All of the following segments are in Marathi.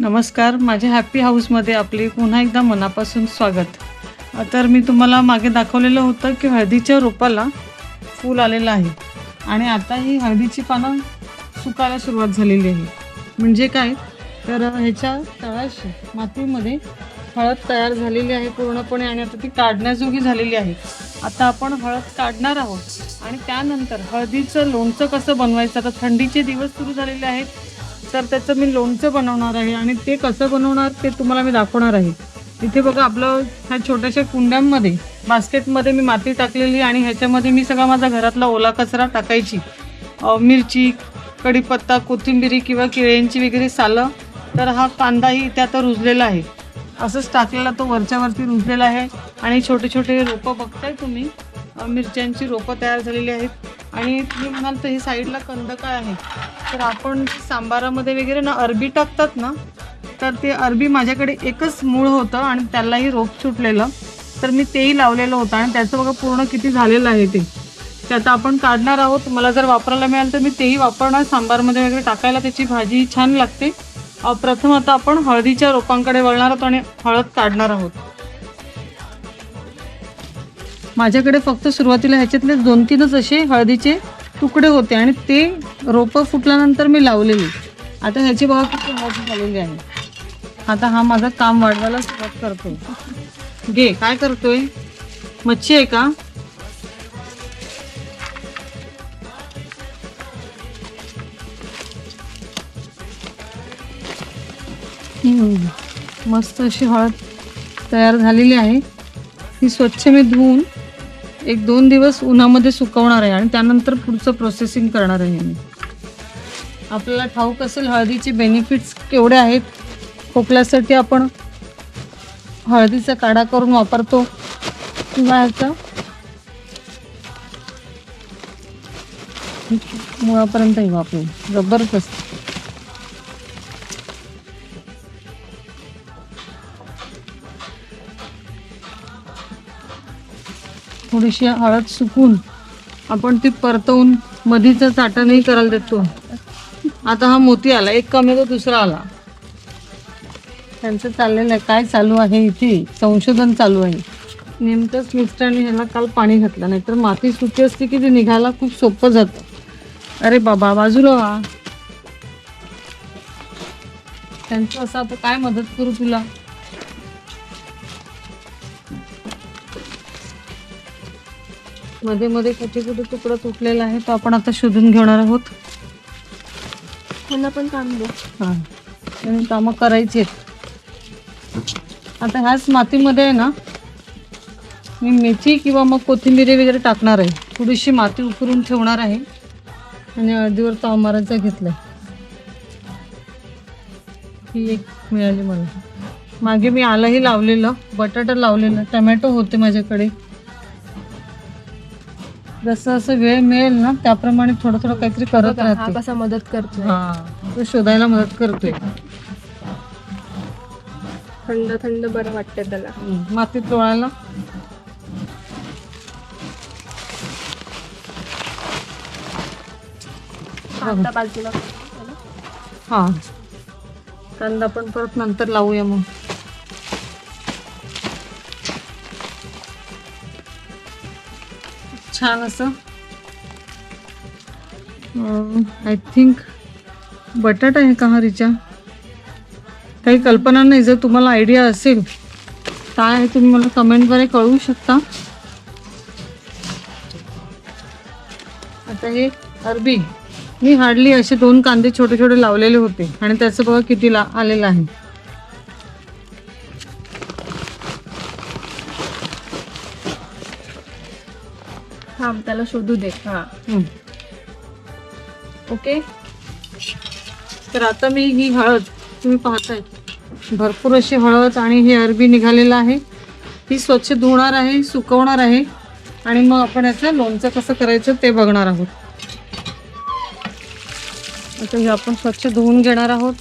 नमस्कार माझ्या हॅपी हाऊसमध्ये आपले पुन्हा एकदा मनापासून स्वागत. तर मी तुम्हाला मागे दाखवलेलं होतं की हळदीच्या रोपाला फूल आलेलं आहे. आणि आता ही हळदीची पानं सुकायला सुरुवात झालेली आहे. म्हणजे काय? तर ह्याच्या तळाशी मातीमध्ये हळद तयार झालेली आहे पूर्णपणे आणि आता ती काढण्याजोगी झालेली आहे. आता आपण हळद काढणार आहोत आणि त्यानंतर हळदीचं लोणचं कसं बनवायचं? आता थंडीचे दिवस सुरू झालेले आहेत. तर त्याचं मी लोणचं बनवणार आहे आणि ते कसं बनवणार ते तुम्हाला मी दाखवणार आहे. इथे बघा आपलं ह्या छोट्याशा कुंड्यांमध्ये बास्केटमध्ये मी माती टाकलेली आणि ह्याच्यामध्ये मी सगळा माझा घरातला ओला कचरा टाकायची. मिरची कढीपत्ता कोथिंबिरी किंवा केळ्यांची वगैरे सालं तर हा कांदाही इथे आता रुजलेला आहे. असंच टाकलेला तो वरच्यावरती रुजलेला आहे आणि छोटे छोटे रोपं बघताय तुम्ही. मिरच्यांची रोपं तयार झालेली आहेत. आणि तुम्ही म्हणाल तर ही साईडला कंद काय आहे. तर आपण सांबारामध्ये वगैरे ना अरबी टाकतात ना तर ते अरबी माझ्याकडे एकच मूळ होतं आणि त्यालाही रोप सुटलेलं. तर मी तेही लावलेलं होतं आणि त्याचं बघा पूर्ण किती झालेलं आहे ते. ते आता आपण काढणार आहोत. मला जर वापरायला मिळालं तर मी तेही वापरणार. सांबारमध्ये वगैरे टाकायला त्याची भाजी छान लागते. प्रथम आता आपण हळदीच्या रोपांकडे वळणार आहोत आणि हळद काढणार आहोत. माझ्याकडे फक्त सुरुवातीला ह्याच्यातले दोन तीनच असे हळदीचे तुकडे होते आणि ते रोपं फुटल्यानंतर मी लावलेली. आता ह्याची बघा किती हळद झालेली आहे. आता हा माझा काम वाढवायला सुरुवात करतोय. घे काय करतोय? मच्छी आहे का? मस्त अशी हळद तयार झालेली आहे. ही स्वच्छ मी धुवून एक दोन दिवस उन्हामध्ये सुकवणार आहे आणि त्यानंतर पुढचं प्रोसेसिंग करणार आहे मी. आपल्याला ठाऊक असेल हळदीचे बेनिफिट्स केवढे आहेत खोकल्यासाठी आपण हळदीचा काढा करून वापरतो. किंवा ह्याचा मुळापर्यंतही वापरू. जबरदस्त. थोडीशी हळद सुकून आपण ती परतवून मधीचा चाटणही करायला देतो. आता हा मोती आला एक कमी तो दुसरा आला. त्यांचं चाललेलं आहे काय चालू आहे इथे? संशोधन चालू आहे. नेमकंच मिस्टरांनी ह्याला काल पाणी घातलं नाहीतर माती सुकी असते की ते निघायला खूप सोपं जातं. अरे बाबा बाजूला वा. त्यांचं असं आता काय मदत करू तुला? मध्ये मध्ये कुठे कुठे तुकडा तुटलेला आहे तो आपण आता शोधून घेणार आहोत. त्यांना पण काम दे. हा. आणि कामं करायची आता ह्याच मातीमध्ये आहे ना मी मेथी किंवा मग कोथिंबिरी वगैरे टाकणार आहे. थोडीशी माती उकरून ठेवणार आहे. आणि हळदीवर ताव मारायचा घेतलाय. ही एक मिळाली मला. मागे मी आलंही लावलेलं बटाटा लावलेलं टमॅटो होते माझ्याकडे. जसं असं वेळ मिळेल ना त्याप्रमाणे थोडं थोडं काहीतरी करत बघा, हा राहते. कसा मदत करतो हा तो शोधायला मदत करतोय. थंड थंड बरं वाटतं त्याला. मातीत लोळायला बाजूला. हा. कांदा पण परत नंतर लावूया मग. छान असं. आय थिंक बटाटा आहे का हा रिचा? काही कल्पना नाही जर तुम्हाला आयडिया असेल काय आहे तुम्ही मला कमेंटद्वारे कळवू शकता. आता हे अरबी मी हार्डली असे दोन कांदे छोटे छोटे लावलेले होते. आणि त्याचं बघा किती ला आलेलं आहे. त्याला शोधू दे. हा. ओके? तर आता मी ही हळद तुम्ही पाहताय. भरपूर अशी हळद आणि हे अरबी निघालेलं आहे. ही स्वच्छ धुणार आहे सुकवणार आहे. आणि मग आपण याचं लोणचं कसं करायचं ते बघणार आहोत. आता हे आपण स्वच्छ धुवून घेणार आहोत.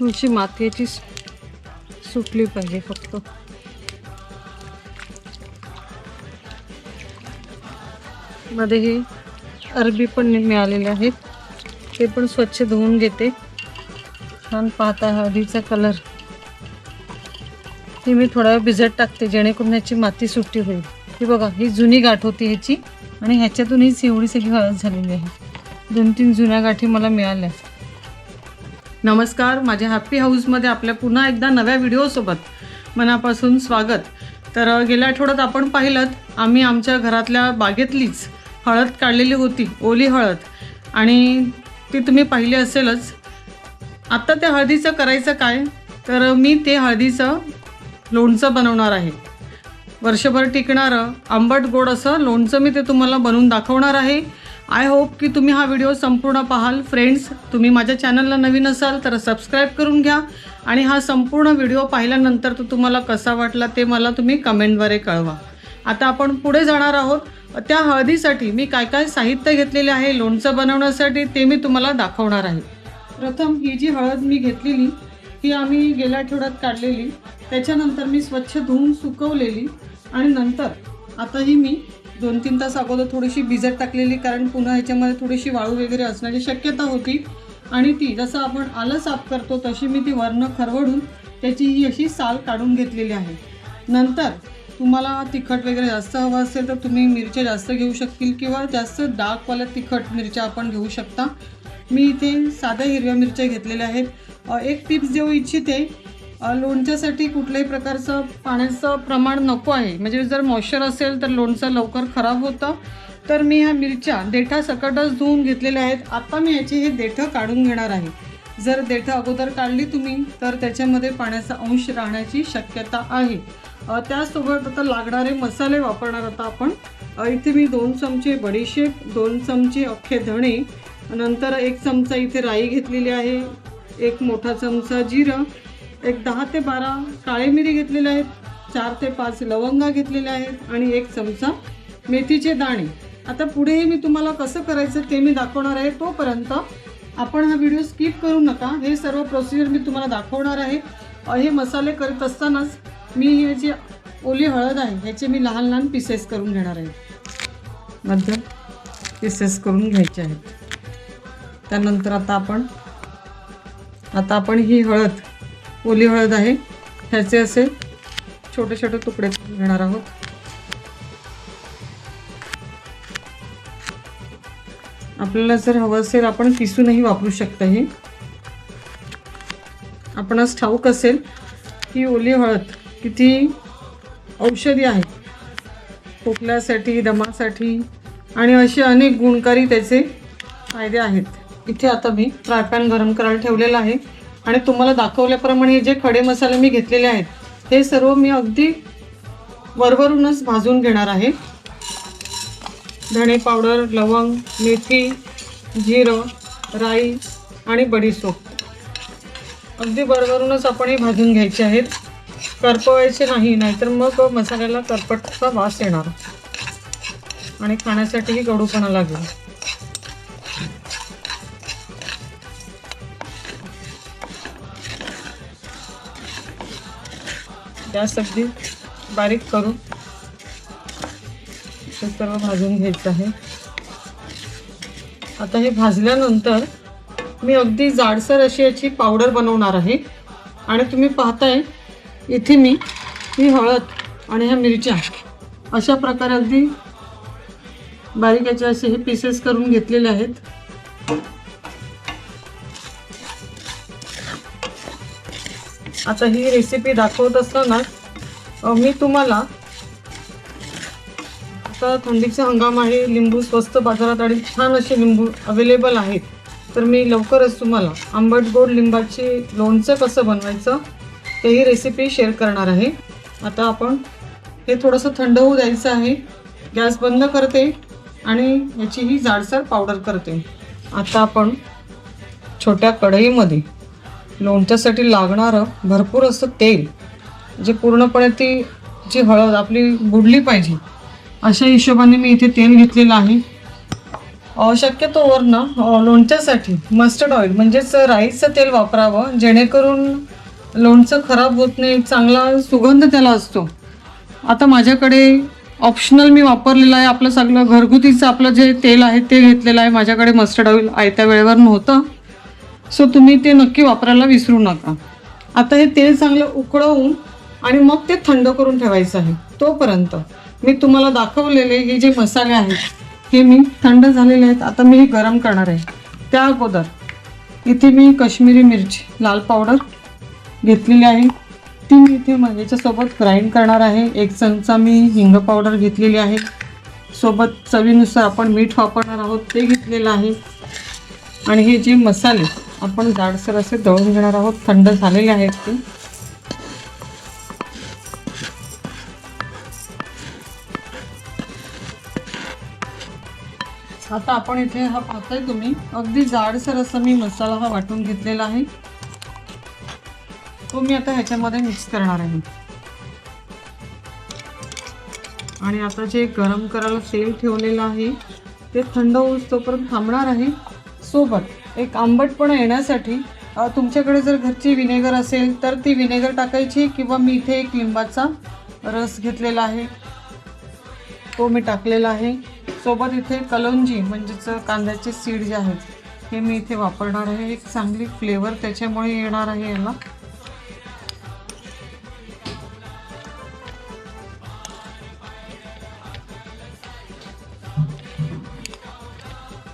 थोडीशी मातीची सुटली पाहिजे फक्त. मध्ये हे अरबी पण मिळालेले आहेत. ते पण स्वच्छ धुवून घेते. छान पाहता हळदीचा कलर ती मी थोडा वेळ भिजत टाकते जेणेकरून ह्याची माती सुट्टी होईल. ही बघा ही जुनी गाठ होती ह्याची आणि ह्याच्यातून हीच एवढी सगळी हळद झालेली आहे. दोन तीन जुन्या गाठी मला मिळाल्या. नमस्कार माझ्या हॅपी हाऊसमध्ये आपल्या पुन्हा एकदा नव्या व्हिडिओसोबत मनापासून स्वागत. तर गेल्या आठवड्यात आपण पाहिलं आम्ही आमच्या घरातल्या बागेतलीच हळद काढलेली होती ओली हळद. आणि ती तुम्ही पाहिली असेलच. आत्ता त्या हळदीचं करायचं काय? तर मी ते हळदीचं लोणचं बनवणार आहे. वर्षभर टिकणारं आंबट गोड असं लोणचं मी ते तुम्हाला बनवून दाखवणार आहे. आय होप की तुम्ही हा व्हिडिओ संपूर्ण पाहाल. फ्रेंड्स तुम्ही माझ्या चॅनलला नवीन असाल तर सबस्क्राईब करून घ्या. आणि हा संपूर्ण व्हिडिओ पाहिल्यानंतर तो तुम्हाला कसा वाटला ते मला तुम्ही कमेंटद्वारे कळवा. आता आपण पुढे जाणार आहोत. त्या हळदीसाठी मी काय काय साहित्य घेतलेले आहे लोणचं बनवण्यासाठी ते मी तुम्हाला दाखवणार आहे. प्रथम ही जी हळद मी घेतलेली ही आम्ही गेल्या आठवड्यात काढलेली. त्याच्यानंतर मी स्वच्छ धुवून सुकवलेली आणि नंतर आता ही मी दोन तीन तास अगोदर थोडीशी भिजत टाकलेली कारण पुन्हा ह्याच्यामध्ये थोडीशी वाळू वगैरे असण्याची शक्यता होती. आणि ती जसं आपण आलं साफ करतो तशी मी ती वर्ण खरवडून त्याची ही अशी साल काढून घेतलेली आहे. नंतर तुम्हाला तिखट वगैरे जास्त हवं असेल तर तुम्ही मिरच्या जास्त घेऊ शकतील किंवा जास्त डार्कवाल्या तिखट मिरच्या आपण घेऊ शकता. मी इथे साध्या हिरव्या मिरच्या घेतलेल्या आहेत. एक टिप्स देऊ इच्छिते. लोणच्यासाठी कुठल्याही प्रकारचं पाण्याचं प्रमाण नको आहे. म्हणजे जर मॉइश्चर असेल तर लोणचं लवकर खराब होतं. तर मी ह्या मिरच्या देठा सकटच धुवून घेतलेल्या आहेत. आता मी याची हे देठं काढून घेणार आहे. जर देठं अगोदर काढली तुम्ही तर त्याच्यामध्ये पाण्याचा अंश राहण्याची शक्यता आहे. त्याचसोबत आता लागणारे मसाले वापरणार आता आपण. इथे मी दोन चमचे बडीशेप दोन चमचे अख्खे धणे नंतर एक चमचा इथे राई घेतलेली आहे एक मोठा चमचा जिरं एक दहा ते बारा काळे मिरी घेतलेले आहेत चार ते पाच लवंगा घेतलेल्या आहेत आणि एक चमचा मेथीचे दाणे. आता पुढे मी तुम्हाला कसं करायचं ते मी दाखवणार आहे तोपर्यंत आपण हा व्हिडिओ स्किप करू नका. हे सर्व प्रोसिजर मी तुम्हाला दाखवणार आहे. हे मसाले करत असतानाच मी हे जे ओली हळद आहे ह्याचे मी लहान लहान पीसेस करून घेणार आहे. मध्यम पीसेस करून घ्यायचे आहेत. त्यानंतर आता आपण आता आपण ही हळद ओली हळद आहे ह्याचे असे छोटे छोटे तुकडे घेणार आहोत. आपल्याला जर हवं असेल आपण किसूनही वापरू शकता हे. आपणास ठाऊक असेल की ओली हळद किती औषधी आहेत खोकल्यासाठी दमासाठी आणि असे अनेक गुणकारी त्याचे फायदे आहेत. इथे आता मी फ्रायपॅन गरम करायला ठेवलेला आहे आणि तुम्हाला दाखवल्याप्रमाणे जे खडे मसाले मी घेतलेले आहेत हे सर्व मी अगदी वरवरूनच भाजून घेणार आहे. धणे पावडर लवंग मेथी जिरं राई आणि बडीसोप. अगदी वरवरूनच आपण हे भाजून घ्यायचे आहेत. करपवायचे नाही नाहीतर मग मसाल्याला करपटचा वास येणार. आणि खाण्यासाठीही कडूपणा लागेल. गॅस अगदी बारीक करून हे सर्व भाजून घ्यायचं आहे. आता हे भाजल्यानंतर मी अगदी जाडसर अशी याची पावडर बनवणार आहे. आणि तुम्ही पाहताय इथे मी ही हळद आणि ह्या मिरच्या अशा प्रकारे अगदी बारीक याचे असे हे पीसेस करून घेतलेले आहेत. आता ही रेसिपी दाखवत असताना मी तुम्हाला आता थंडीचा हंगाम आहे लिंबू स्वस्त बाजारात आणि छान असे लिंबू अवेलेबल आहेत. तर मी लवकरच तुम्हाला आंबट गोड लिंबाची लोणचं कसं बनवायचं तेही रेसिपी शेअर करणार आहे. आता आपण हे थोडंसं थंड होऊ द्यायचं आहे. गॅस बंद करते आणि याची ही जाडसर पावडर करते. आता आपण छोट्या कढईमध्ये लोणच्यासाठी लागणारं भरपूर असं तेल जे पूर्णपणे ती जी हळद आपली बुडली पाहिजे अशा हिशोबाने मी इथे तेल घेतलेलं आहे. अ, ना लोणच्यासाठी मस्टर्ड ऑइल म्हणजेच राईसचं तेल वापरावं जेणेकरून लोणचं खराब होत नाही चांगला सुगंध त्याला असतो. आता माझ्याकडे ऑप्शनल मी वापरलेलं आहे आपलं सगळं घरगुतीचं आपलं जे तेल आहे ते घेतलेलं आहे माझ्याकडे मस्टर्ड ऑइल आयत्या वेळेवर नव्हतं. सो तुम्ही ते नक्की वापरायला विसरू नका. आता हे तेल चांगलं उकळवून आणि मग ते थंड करून ठेवायचं आहे तोपर्यंत. मी तुम्हाला दाखवलेले हे जे मसाले आहेत हे मी थंड झालेले आहेत आता मी हे गरम करणार आहे. त्या अगोदर इथे मी कश्मीरी मिरची लाल पावडर घेतलेली आहे. ती मी इथे म- याच्यासोबत ग्राइंड करणार आहे. एक चमचा मी हिंग पावडर घेतलेली आहे. सोबत चवीनुसार आपण मीठ वापरणार आहोत. ते घेतलेलं आहे. आणि हे जे मसाले आपण जाडसर असे दळून घेणार आहोत. थंड झालेले आहेत ते. आता आपण इथे हा पाहताय तुम्ही. अगदी जाडसर असं मी मसाला हा वाटून घेतलेला आहे. तो मी आता ह्याच्यामध्ये मिक्स करणार आहे. आणि आता जे गरम करायला तेल ठेवलेलं आहे ते थंड होऊस तोपर्यंत थांबणार आहे. सोबत एक आंबटपणा येण्यासाठी तुमच्याकडे जर घरची विनेगर असेल तर ती विनेगर टाकायची किंवा मी इथे एक लिंबाचा रस घेतलेला आहे. तो मी टाकलेला आहे. सोबत इथे कलोंजी म्हणजेच कांद्याचे सीड जे आहेत हे मी इथे वापरणार आहे. एक चांगली फ्लेवर त्याच्यामुळे येणार आहे याला.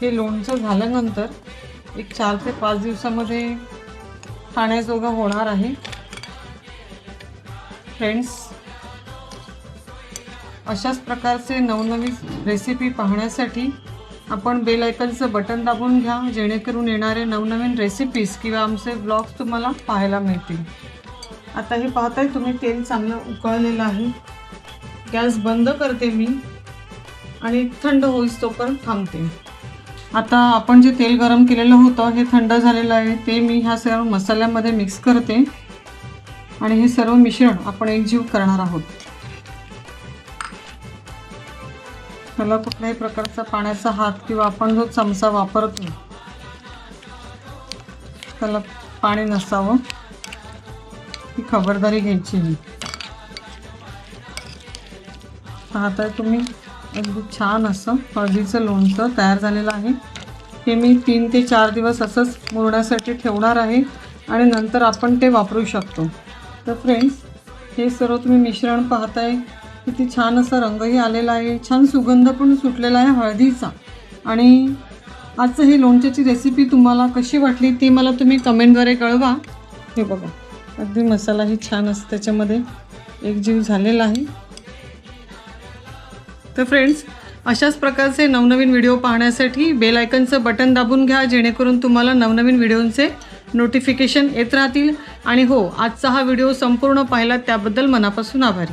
हे लोणचं झाल्यानंतर एक चार ते पाच दिवसामध्ये खाण्याजोगा होणार आहे. फ्रेंड्स अशाच प्रकारचे नवनवीन रेसिपी पाहण्यासाठी आपण बेल आयकनचं बटन दाबून घ्या जेणेकरून येणारे नवनवीन रेसिपीज किंवा आमचे ब्लॉग्स तुम्हाला पाहायला मिळतील. आता हे पाहताय तुम्ही तेल चांगलं उकळलेलं आहे. गॅस बंद करते मी आणि थंड होईस तोपर्यंत थांबते. आता आपण जे तेल गरम केलेलं होतं हे थंड झालेलं आहे. ते मी ह्या सर्व मसाल्यामध्ये मिक्स करते. आणि हे सर्व मिश्रण आपण एकजीव करणार आहोत. त्याला कुठल्याही प्रकारचा पाण्याचा हात किंवा आपण जो चमचा वापरतो त्याला पाणी नसावं. ही खबरदारी घ्यायची आहे. पाहताय तुम्ही? अगदी छान असं हळदीचं लोणचं तयार झालेलं आहे. हे मी तीन ते चार दिवस असंच मुरण्यासाठी ठेवणार आहे आणि नंतर आपण ते वापरू शकतो. तर फ्रेंड्स हे सर्व तुम्ही मिश्रण पाहताय. किती छान असा रंगही आलेला आहे. छान सुगंध पण सुटलेला आहे हळदीचा. आणि आजचं हे लोणच्याची रेसिपी तुम्हाला कशी वाटली ती मला तुम्ही कमेंटद्वारे कळवा. हे बघा अगदी मसालाही छान असं त्याच्यामध्ये एकजीव झालेला आहे. तर फ्रेंड्स अशाच प्रकारचे नवनवीन व्हिडिओ पाहण्यासाठी बेल आयकनचं बटन दाबून घ्या जेणेकरून तुम्हाला नवनवीन व्हिडिओंचे नोटिफिकेशन येत राहतील. आणि हो आजचा हा व्हिडिओ संपूर्ण पाहिला त्याबद्दल मनापासून आभारी.